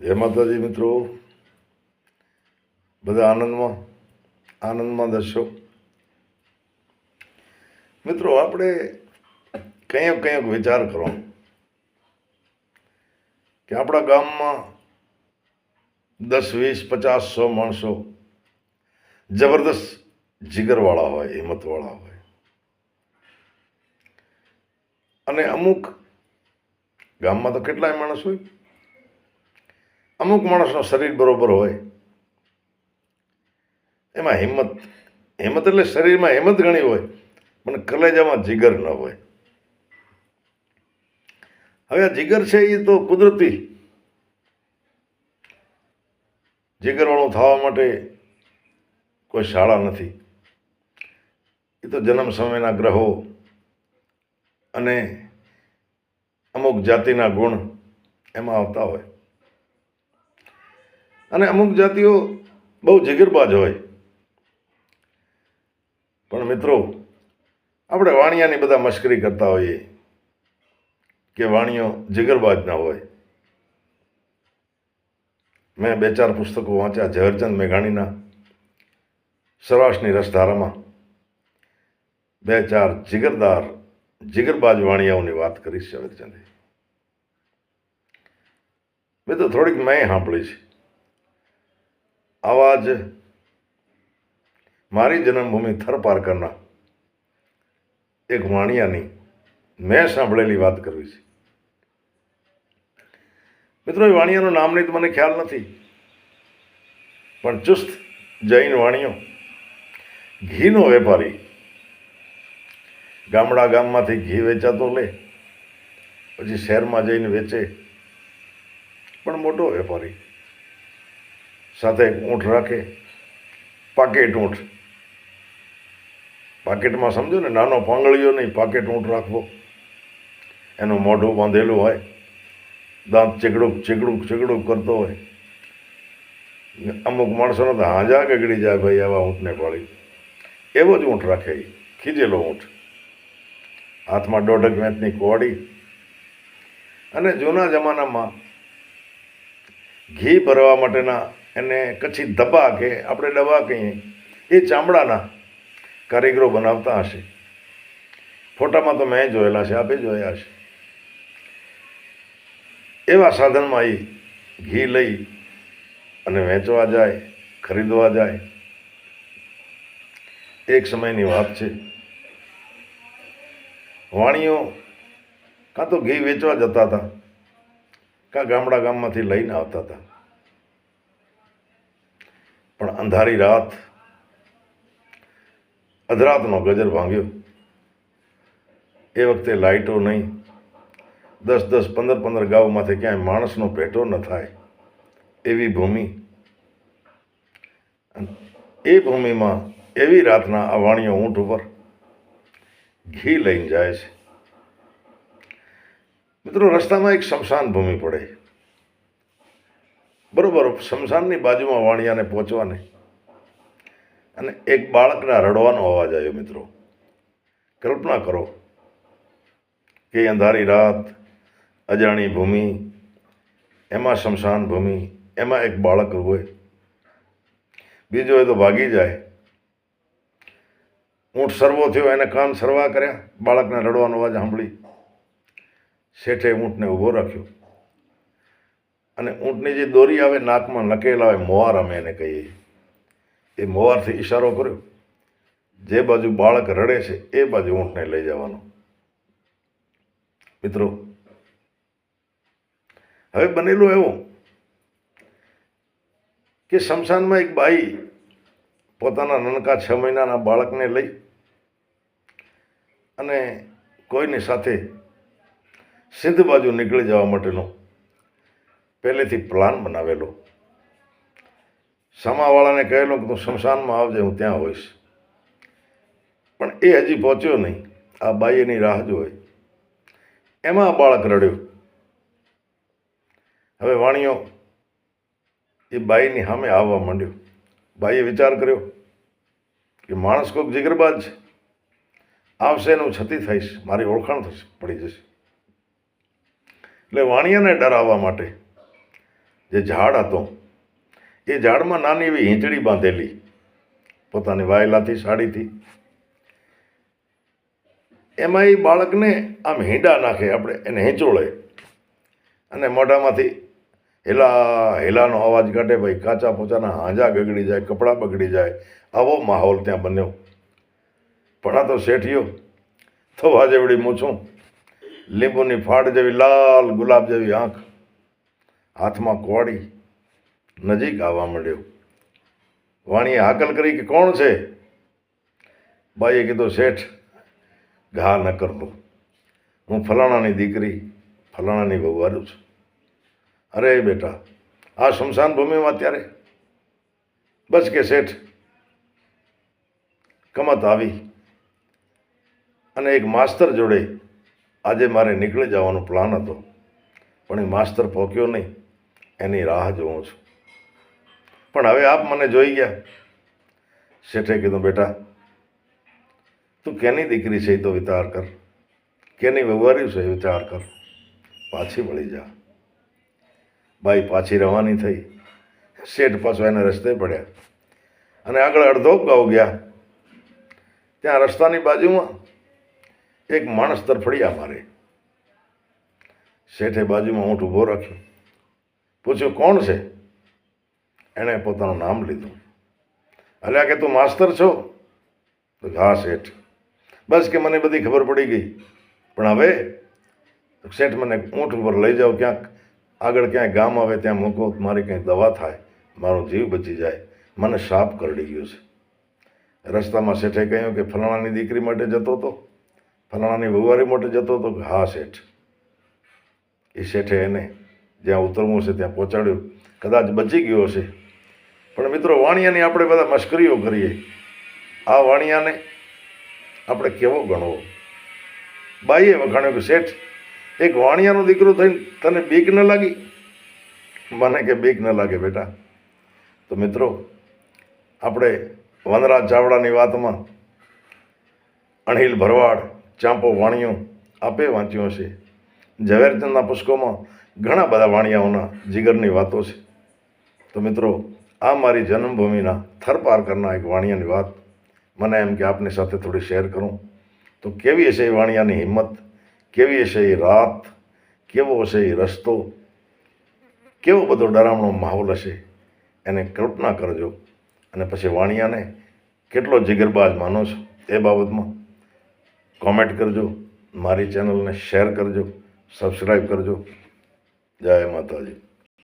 જય માતાજી મિત્રો? બધા આનંદમાં? આનંદમાં દર્શો. મિત્રો, આપણે કંઈક કંઈક વિચાર કરો. કે આપણા ગામમાં દસ, વીસ, પચાસ, સો માણસો જબરદસ્ત જીગરવાળા હોય, હિંમતવાળા હોય. અને અમુક ગામમાં તો કેટલાય માણસ હોય? અમુક માણસનું શરીર બરોબર હોય. એમાં હિંમત હિંમત એટલે શરીરમાં હિંમત ઘણી હોય, પણ કલેજામાં જીગર ન હોય. હવે આ જીગર છે એ તો કુદરતી. જીગરવાળું થવા માટે કોઈ શાળા નથી. એ તો જન્મ સમયના ગ્રહો અને અમુક જાતિના ગુણ એમાં આવતા હોય. અને અમુક જાતિઓ બહુ જીગરબાજ હોય. પણ મિત્રો, આપણે વાણિયાની બધા મશ્કરી કરતા હોઈએ કે વાણિયો જીગરબાજ ના હોય. મેં બે ચાર પુસ્તકો વાંચ્યા, ઝવેરચંદ મેઘાણીના સૌરાષ્ટ્રની રસધારામાં. બે ચાર જીગરદાર, જીગરબાજ વાણિયાઓની વાત કરી છે ઝવેરચંદે. મેં તો થોડીક મેં સાંભળી છે. આવા જ મારી જન્મભૂમિ થર પારકરના એક વાણિયાની મેં સાંભળેલી વાત કરવી છે. મિત્રો, એ વાણિયાનું નામ નહીં તો મને ખ્યાલ નથી. પણ ચુસ્ત જૈન વાણિયો ઘીનો વેપારી, ગામડા ગામમાંથી ઘી વેચાતો લે, પછી શહેરમાં જઈને વેચે. પણ મોટો વેપારી. સાથે ઊંટ રાખે. પાકેટ ઊંઠ પાકેટમાં સમજો ને, નાનો પાંગળીઓ નહીં, પાકેટ ઊંઠ રાખવો. એનું મોઢું બાંધેલું હોય. દાંત ચીકડું ચીકડું ચીકડું કરતો હોય. અમુક માણસોને તો હાંજા ગગડી જાય ભાઈ આવા ઊંટને પાળી એવો જ ઊંટ રાખે ખીજેલો ઊંટ. હાથમાં દોઢક વેંતની કોડી અને જૂના જમાનામાં ઘી ભરવા માટેના એને કચ્છી ધબા કે આપણે ડબા કહીએ, એ ચામડાના કારીગરો બનાવતા હશે. ફોટામાં તો મેં જોયેલા છે, આપે જોયા છે. એવા સાધનમાં એ ઘી લઈ અને વેચવા જાય, ખરીદવા જાય. એક સમયની વાત છે. વાણીઓ કાં તો ઘી વેચવા જતા હતા, કાં ગામડા ગામમાંથી લઈને આવતા હતા. પણ અંધારી રાત અધરાતનો ગજર ભાંગ્યો. એ વખતે લાઇટો નહીં. દસ દસ, પંદર પંદર ગાઉમાંથી ક્યાંય માણસનો ભેટો ન થાય એવી ભૂમિ. એ ભૂમિમાં એવી રાતના અવાણીઓ ઊંટ ઉપર ઘી લઈને જાય છે. મિત્રો, રસ્તામાં એક શમશાન ભૂમિ પડે. બરોબર, શમશાનની બાજુમાં વાણિયાને પહોંચવાને. અને એક બાળકના રડવાનો અવાજ આવ્યો મિત્રો. કલ્પના કરો કે અંધારી રાત, અજાણી ભૂમિ, એમાં શમશાન ભૂમિ, એમાં એક બાળક હોય. બીજો હોય તો ભાગી જાય. ઊંટ સર્વો થયો, એને કાન સરવા કર્યા. બાળકના રડવાનો અવાજ સાંભળી. શેઠે ઊંટને ઊભો રાખ્યો. અને ઊંટની જે દોરી આવે નાકમાં નકેલ આવે મોવાર અમે એને કહીએ એ મોવારથી ઈશારો કર્યો. જે બાજુ બાળક રડે છે, એ બાજુ ઊંટને લઈ જવાનો. મિત્રો, હવે બનેલું એવું કે શમશાનમાં એક બાઈ પોતાના નાનકા છ મહિનાના બાળકને લઈ અને કોઈની સાથે સિંધ બાજુ નીકળી જવા માટેનો પહેલેથી પ્લાન બનાવેલો. સામાવાળાને કહેલું કે તું શમશાનમાં આવજે, હું ત્યાં હોઈશ. પણ એ હજી પહોંચ્યો નહીં. આ બાઈની રાહ જોઈ. એમાં આ બાળક રડ્યું. હવે વાણીઓ એ બાઈની સામે આવવા માંડ્યો. બાઈએ વિચાર કર્યો કે માણસ કોઈક જીગરબાજ છે. આવશે એનું છતી થઈશ. મારી ઓળખાણ થશે, પડી જશે. એટલે વાણિયાને ડરાવવા માટે જે ઝાડ હતો, એ ઝાડમાં નાની એવી હીંચડી બાંધેલી, પોતાની વાયલાથી, સાડીથી. એમાં એ બાળકને આમ હીંડા નાખે, આપણે એને હીંચોળે. અને મોઢામાંથી હેલા, હેલાનો અવાજ કાઢે, ભાઈ કાચા પોચાના હાંજા ગગડી જાય, કપડાં બગડી જાય, આવો માહોલ ત્યાં બન્યો. પણ આ તો શેઠિયો, થવા જેવડી મૂછું, લીંબુની ફાડ જેવી લાલ ગુલાબ જેવી આંખ હાથમાં કોડી નજીક આવવા માંડ્યો. વાણીએ હાકલ કરી કે કોણ છે? બાઈએ કીધું, શેઠ, ઘા ન કરતો હું ફલાણાની દીકરી, ફલાણાની વહુવારું છું. અરે બેટા, આ શમશાન ભૂમિમાં અત્યારે? બસ કે શેઠ. કમત આવી અને એક માસ્તર જોડે આજે મારે નીકળી જવાનો પ્લાન હતો. પણ એ માસ્તર પહોંચ્યો નહીં. એની રાહ જોઉં છું. પણ હવે આપ મને જોઈ ગયા. શેઠે કીધું, બેટા, તું કેની દીકરી છે એ તો વિચાર કર. કેની વ્યવહાર્યું છે એ વિચાર કર. પાછી વળી જા. ભાઈ પાછી રવાની થઈ. શેઠ પાછો એને રસ્તે પડ્યા. અને આગળ અડધો ગાઉ ગયા. ત્યાં રસ્તાની બાજુમાં એક માણસ તરફડિયા મારે. શેઠે બાજુમાં ઊંટ ઊભો રાખ્યો. પૂછ્યું, કોણ છે? એણે પોતાનું નામ લીધું. અલ્યા, કે તું માસ્તર છો? તો હા, શેઠ. બસ કે મને બધી ખબર પડી ગઈ. પણ હવે શેઠ મને ઊંટ ઉપર લઈ જાઓ, ક્યાંક આગળ ક્યાંય ગામ આવે, ત્યાં મૂકો, મારી કંઈ દવા થાય, મારો જીવ બચી જાય. મને સાપ કરડી ગયો છે. રસ્તામાં શેઠે કહ્યું કે, ફલાણાની દીકરી માટે જતો હતો ફલાણાની વહુવારી માટે જતો હતો કે, હા, શેઠ. એ શેઠે એને જ્યાં ઉતરવું છે ત્યાં પહોંચાડ્યું. કદાચ બચી ગયો હશે. પણ મિત્રો, વાણિયાની આપણે બધા મશ્કરીઓ કરીએ. આ વાણિયાને આપણે કેવો ગણવો? બાઈએ વખાણ્યો કે, શેઠ, એક વાણિયાનો દીકરો થઈને તને બીક ન લાગી? મને કે બીક ન લાગે બેટા. તો મિત્રો, આપણે વનરાજ ચાવડાની વાતમાં અણિલ ભરવાડ ચાંપો વાણિયો આપે વાંચ્યો છે ઝવેરચંદના પુષ્કોમાં ઘણા બધા વાણિયાઓના જીગરની વાતો છે. તો મિત્રો, આ મારી જન્મભૂમિના થરપાર કરનાર એક વાણિયાની વાત મને એમ કે આપની સાથે થોડી શેર કરું. તો કેવી હશે એ વાણિયાની હિંમત? કેવી હશે એ રાત? કેવો હશે એ રસ્તો? કેવો બધો ડરામણો માહોલ હશે? એને કલ્પના કરજો. અને પછી વાણિયાને કેટલો જીગરબાજ માનો છો એ બાબતમાં કોમેન્ટ કરજો, મારી ચેનલને શેર કરજો. સબસ્ક્રાઈબ કરજો. જય માતાજી.